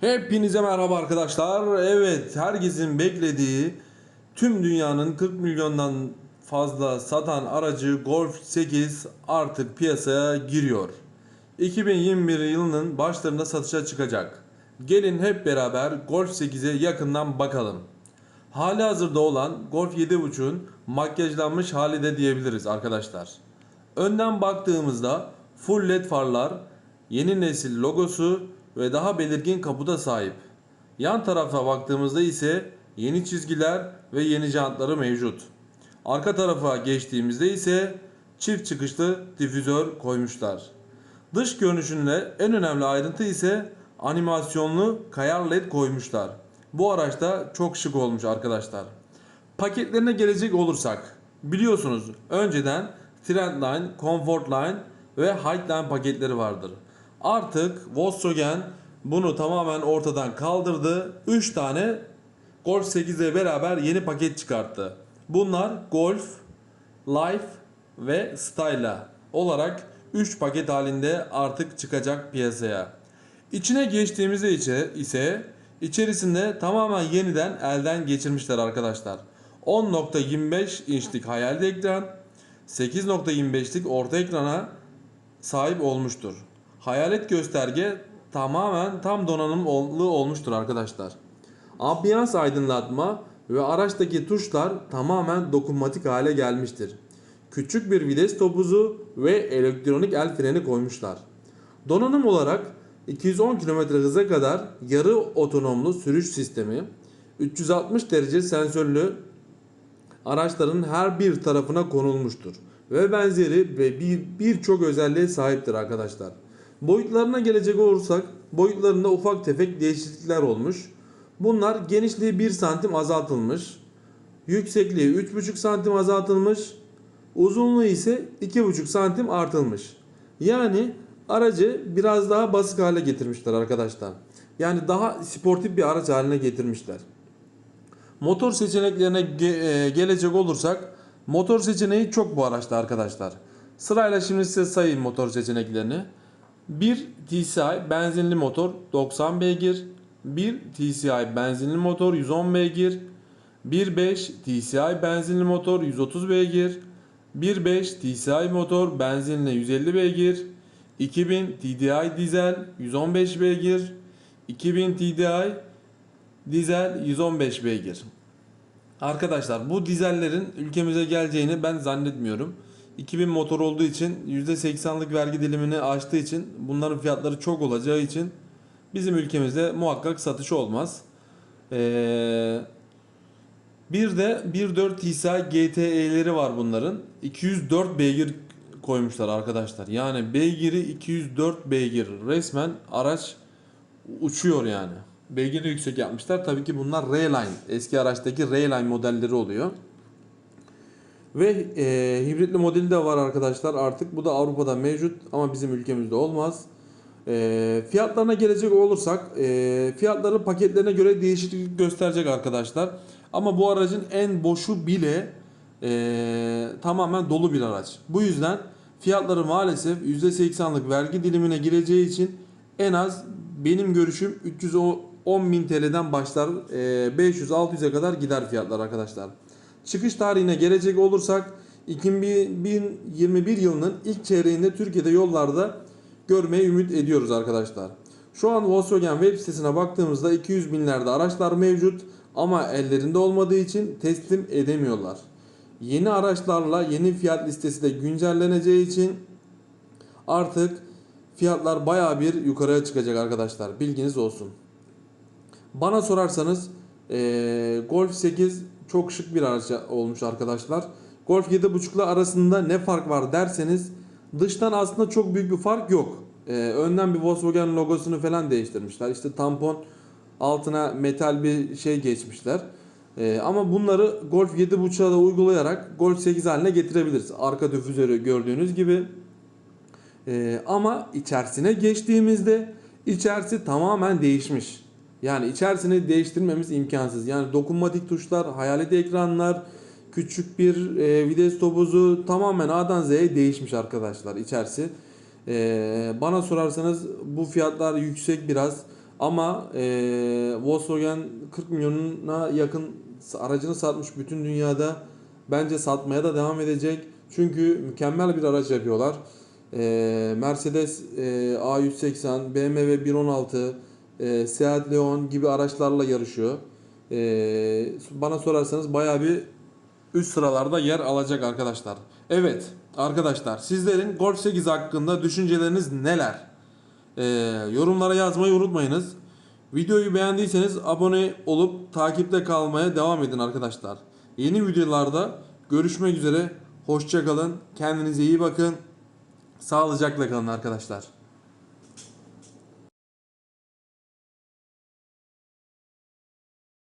Hepinize merhaba arkadaşlar. Evet, herkesin beklediği tüm dünyanın 40 milyondan fazla satan aracı Golf 8 artık piyasaya giriyor. 2021 yılının başlarında satışa çıkacak. Gelin hep beraber Golf 8'e yakından bakalım. Hali hazırda olan Golf 7.5'un makyajlanmış hali de diyebiliriz arkadaşlar. Önden baktığımızda full led farlar, yeni nesil logosu ve daha belirgin kapuda sahip. Yan tarafa baktığımızda ise yeni çizgiler ve yeni jantları mevcut. Arka tarafa geçtiğimizde ise çift çıkışlı difüzör koymuşlar. Dış görünüşünde en önemli ayrıntı ise animasyonlu kayar led koymuşlar. Bu araçta çok şık olmuş arkadaşlar. Paketlerine gelecek olursak biliyorsunuz önceden Trendline, Comfortline ve Highline paketleri vardır. Artık Volkswagen bunu tamamen ortadan kaldırdı. 3 tane Golf 8 ile beraber yeni paket çıkarttı. Bunlar Golf, Life ve Style'a olarak 3 paket halinde artık çıkacak piyasaya. İçine geçtiğimizde içe, ise içerisinde tamamen yeniden elden geçirmişler arkadaşlar. 10.25 inçlik hayalde ekran, 8.25'lik orta ekrana sahip olmuştur. Hayalet gösterge tamamen tam donanımlı olmuştur arkadaşlar. Ambiyans aydınlatma ve araçtaki tuşlar tamamen dokunmatik hale gelmiştir. Küçük bir vites topuzu ve elektronik el freni koymuşlar. Donanım olarak 210 km hıza kadar yarı otonomlu sürüş sistemi, 360 derece sensörlü araçların her bir tarafına konulmuştur ve benzeri ve bir birçok özelliğe sahiptir arkadaşlar. Boyutlarına gelecek olursak boyutlarında ufak tefek değişiklikler olmuş. Bunlar genişliği 1 santim azaltılmış. Yüksekliği 3,5 santim azaltılmış. Uzunluğu ise 2,5 santim artılmış. Yani aracı biraz daha basık hale getirmişler arkadaşlar. Yani daha sportif bir araç haline getirmişler. Motor seçeneklerine ge- e, gelecek olursak motor seçeneği çok bu araçta arkadaşlar. Sırayla şimdi size sayayım motor seçeneklerini. 1 TCI benzinli motor 90 beygir, 1 TCI benzinli motor 110 beygir, 1.5 TCI benzinli motor 130 beygir, 1.5 TCI motor benzinli 150 beygir, 2000 TDI dizel 115 beygir, 2000 TDI dizel 115 beygir. Arkadaşlar bu dizellerin ülkemize geleceğini ben zannetmiyorum. 2000 motor olduğu için %80'lık vergi dilimini aştığı için bunların fiyatları çok olacağı için bizim ülkemizde muhakkak satış olmaz. Ee, bir de 1.4 TSI GTE'leri var bunların. 204 beygir koymuşlar arkadaşlar. Yani beygiri 204 beygir. Resmen araç uçuyor yani. Beygiri yüksek yapmışlar. Tabii ki bunlar Rayline. Eski araçtaki Rayline modelleri oluyor. Ve e, hibritli modeli de var arkadaşlar artık. Bu da Avrupa'da mevcut ama bizim ülkemizde olmaz. E, fiyatlarına gelecek olursak e, fiyatları paketlerine göre değişiklik gösterecek arkadaşlar. Ama bu aracın en boşu bile e, tamamen dolu bir araç. Bu yüzden fiyatları maalesef %80'lık vergi dilimine gireceği için en az benim görüşüm 310 bin TL'den başlar e, 500-600'e kadar gider fiyatlar arkadaşlar. Çıkış tarihine gelecek olursak 2021 yılının ilk çeyreğinde Türkiye'de yollarda görmeyi ümit ediyoruz arkadaşlar. Şu an Volkswagen web sitesine baktığımızda 200 binlerde araçlar mevcut ama ellerinde olmadığı için teslim edemiyorlar. Yeni araçlarla yeni fiyat listesi de güncelleneceği için artık fiyatlar baya bir yukarıya çıkacak arkadaşlar. Bilginiz olsun. Bana sorarsanız eee, Golf 8 çok şık bir araç olmuş arkadaşlar. Golf 7.5 ile arasında ne fark var derseniz dıştan aslında çok büyük bir fark yok. Eee, önden bir Volkswagen logosunu falan değiştirmişler. İşte tampon altına metal bir şey geçmişler. Eee, ama bunları Golf 7.5'a da uygulayarak Golf 8 haline getirebiliriz. Arka difüzörü gördüğünüz gibi. Ee, ama içerisine geçtiğimizde içerisi tamamen değişmiş. Yani içerisini değiştirmemiz imkansız. Yani dokunmatik tuşlar, hayalet ekranlar, küçük bir e, vites topuzu tamamen A'dan Z'ye değişmiş arkadaşlar içerisi. Ee, bana sorarsanız bu fiyatlar yüksek biraz Ama e, Volkswagen 40 milyonuna yakın aracını satmış bütün dünyada. Bence satmaya da devam edecek. Çünkü mükemmel bir araç yapıyorlar. E, Mercedes e, A180, BMW 116, e, Seat Leon gibi araçlarla yarışıyor. E, bana sorarsanız bayağı bir üst sıralarda yer alacak arkadaşlar. Evet arkadaşlar sizlerin Golf 8 hakkında düşünceleriniz neler? Ee, yorumlara yazmayı unutmayınız. Videoyu beğendiyseniz abone olup takipte kalmaya devam edin arkadaşlar. Yeni videolarda görüşmek üzere. Hoşçakalın. Kendinize iyi bakın. Sağlıcakla kalın arkadaşlar.